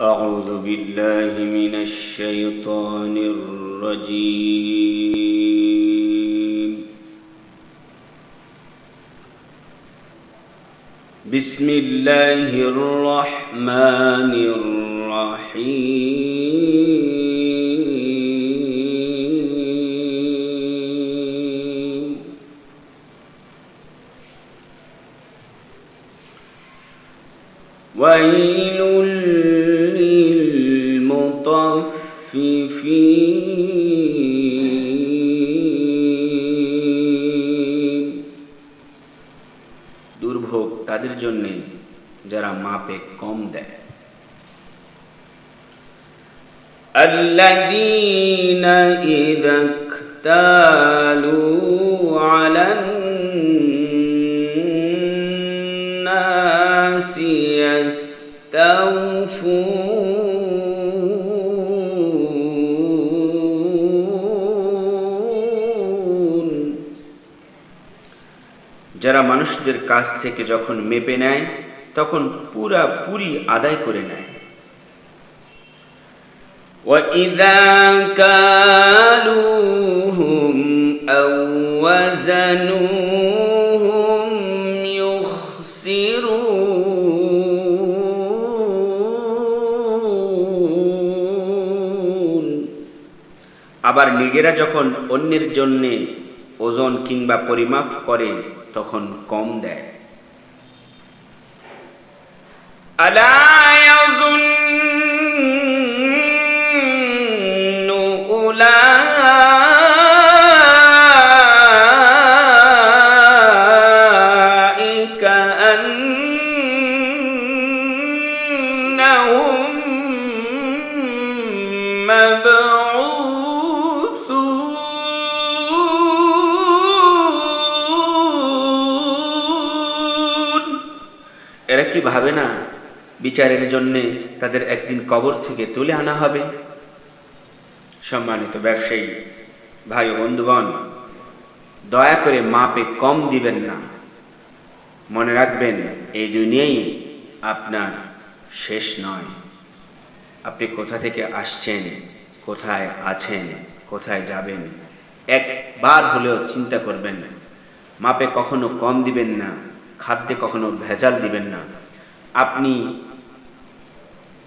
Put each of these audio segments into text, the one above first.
أعوذ بالله من الشيطان الرجيم. بسم الله الرحمن الرحيم. ويل للمطففين দুর্ভোগ তাদের জন্য যারা মাপে কম দেয় الذين إذا اكتالوا على الناس يستوفون যারা মানুষদের কাছ থেকে যখন মেপে নেয় তখন পুরা পুরি আদায় করে নেয় وَإِذَا كَالُوهُمْ أَوْ وَّزَنُوهُمْ يُخْسِرُونَ আবার নিজেরা যখন অন্যের জন্য ওজন কিংবা পরিমাপ করে তখন কম দেয় ألا يظن কি ভাবে না বিচারের জন্য তাদের একদিন কবর থেকে তুলে আনা হবে? সম্মানিত ব্যবসায়ী, ভাই বন্ধুগণ, দয়া করে মাপে কম দিবেন না। মনে রাখবেন, এই দুনিয়াই আপনার শেষ নয়। আপনি কোথা থেকে আসছেন, কোথায় আছেন, কোথায় যাবেন, একবার হলেও চিন্তা করবেন মাপে কখনো কম দিবেন না, খাদ্যে কখনো ভেজাল দিবেন না। আপনি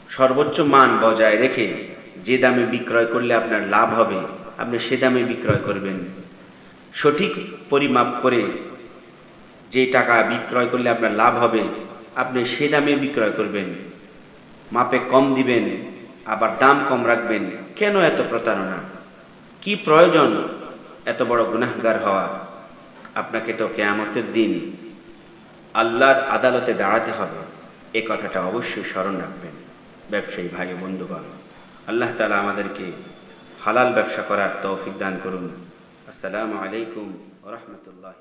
সর্বোচ্চ মান বজায় রেখে যে দামে বিক্রয় করলে আপনার লাভ হবে, আপনি সে দামে বিক্রয় করবেন। সঠিক পরিমাপ করে যে টাকা বিক্রয় করলে আপনার লাভ হবে, আপনি সে দামে বিক্রয় করবেন। মাপে কম দিবেন, আবার দাম কম রাখবেন। কেন এত প্রতারণা? কি প্রয়োজন এত বড় গুনাহগার হওয়া? আপনাকে তো কেয়ামতের দিন আল্লাহর আদালতে দাঁড়াতে হবে। এ কথাটা অবশ্যই স্মরণ রাখবেন, ব্যবসায়ী ভাই বন্ধুগণ। আল্লাহ তালা আমাদেরকে হালাল ব্যবসা করার তৌফিক দান করুন। আসসালামু আলাইকুম রহমতুল্লাহ